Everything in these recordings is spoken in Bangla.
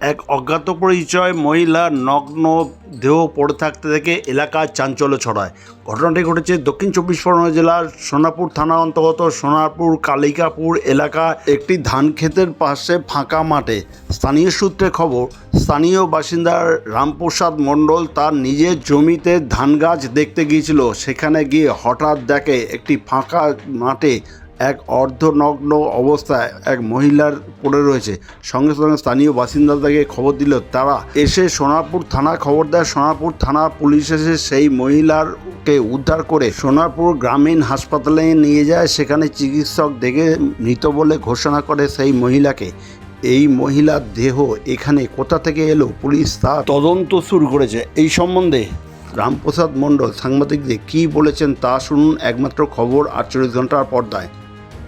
এক অজ্ঞাত পরিচয় মহিলার নগ্ন দেহ পড়ে থাকতে থেকে এলাকায় চাঞ্চল্য ছড়ায়। ঘটনাটি ঘটেছে দক্ষিণ চব্বিশ পরগনা জেলার সোনাপুর থানা অন্তর্গত সোনারপুর কালিকাপুর এলাকা একটি ধান ক্ষেতের পাশে ফাঁকা মাঠে। স্থানীয় সূত্রে খবর, স্থানীয় বাসিন্দা রামপ্রসাদ মণ্ডল তার নিজের জমিতে ধান গাছ দেখতে গিয়েছিল। সেখানে গিয়ে হঠাৎ দেখে একটি ফাঁকা মাঠে এক অর্ধনগ্ন অবস্থায় এক মহিলার পড়ে রয়েছে। সঙ্গে সঙ্গে স্থানীয় বাসিন্দাদেরকে খবর দিল, তারা এসে সোনারপুর থানা খবর দেয়। সোনারপুর থানা পুলিশ এসে সেই মহিলারকে উদ্ধার করে সোনারপুর গ্রামীণ হাসপাতালে নিয়ে যায়। সেখানে চিকিৎসক দেখে মৃত বলে ঘোষণা করে সেই মহিলাকে। এই মহিলার দেহ এখানে কোথা থেকে এলো? পুলিশ তা তদন্ত শুরু করেছে। এই সম্বন্ধে রামপ্রসাদ মণ্ডল সাংবাদিকদের কী বলেছেন তা শুনুন। একমাত্র খবর আটচল্লিশ ঘণ্টার পর্দায়।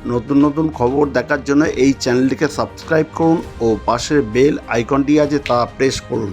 নতুন নতুন খবর দেখার জন্য এই চ্যানেলটিকে সাবস্ক্রাইব করুন ও পাশের বেল আইকনটি আছে তা প্রেস করুন।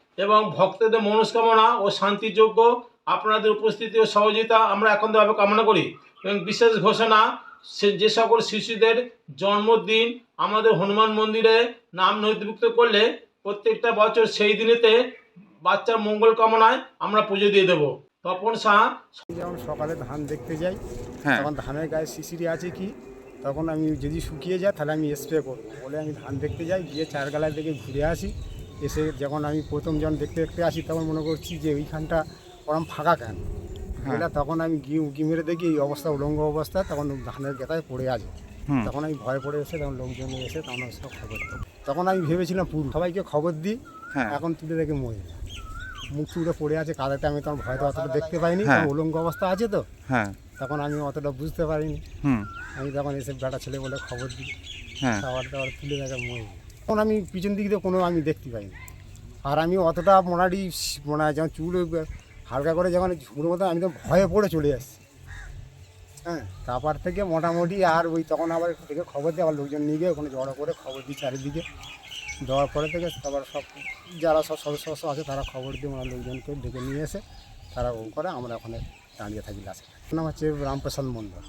এবং ভক্তদের মনস্কামনা ও শান্তিযোগ্য আপনাদের উপস্থিতি ও সহযোগিতা আমরা একান্তভাবে কামনা করি। এবং বিশেষ ঘোষণা যে সকল শিশুদের জন্মদিন আমাদের হনুমান মন্দিরে নাম নথিভুক্ত করলে প্রত্যেকটা বছর সেই দিনেতে বাচ্চার মঙ্গল কামনায় আমরা পুজো দিয়ে দেবো। তপন শাহ সকালে ধান দেখতে যাই হ্যাঁ। তখন ধানের গায়ে শিশিরি আছে কি? তখন আমি যদি শুকিয়ে যায় তাহলে আমি স্প্রে করব। বলে আমি ধান দেখতে যাই গিয়ে চার গালায় থেকে ঘুরে আসি। এসে যখন আমি প্রথম যখন দেখতে দেখতে আসি তখন মনে করছি যে ওইখানটা ওরম ফাঁকা কেন? বলে তখন আমি গি উকি মেরে দেখি এই অবস্থা উলঙ্গ অবস্থা তখন ধানের গেতায় পড়ে আছে। তখন আমি ভয় পড়ে এসে তখন লোকজন এসে তখন সব খবর দিই তখন আমি ভেবেছিলাম পুরো সবাইকে খবর দিই হ্যাঁ। এখন তুলে দেখে মরে যায়। মুখ চুড়ে পড়ে আছে কাদাতে আমি তখন ভয়তো অতটা দেখতে পাইনি হ্যাঁ। উলঙ্গ অবস্থা আছে তো। হ্যাঁ। তখন আমি অতটা বুঝতে পারিনি। হুম। আমি তখন এসে বেটা ছেলে বলে খবর দিই। হ্যাঁ। খাবার দাবার তুলে দেখে মই তখন আমি পিছন দিক দিয়ে কোনো আমি দেখতে পাইনি। আর আমি অতটা মোটামুটি মনে হয় যখন চুল হালকা করে যখন ঝুড়োর মতো আমি তো ভয়ে পড়ে চলে আসছি। হ্যাঁ তারপর থেকে মোটামুটি আর ওই তখন আবার থেকে খবর দিয়ে আবার লোকজন নিয়ে গিয়ে ওখানে জড়ো করে খবর দিই চারিদিকে। দেওয়ার পরে থেকে তারপর সব যারা সব সদস্য সদস্য আছে তারা খবর দিয়ে ওনার লোকজনকে ডেকে নিয়ে এসে তারা ও করে আমরা ওখানে দাঁড়িয়ে থাকি লাশে নাম হচ্ছে রামপ্রসাদ মন্ডল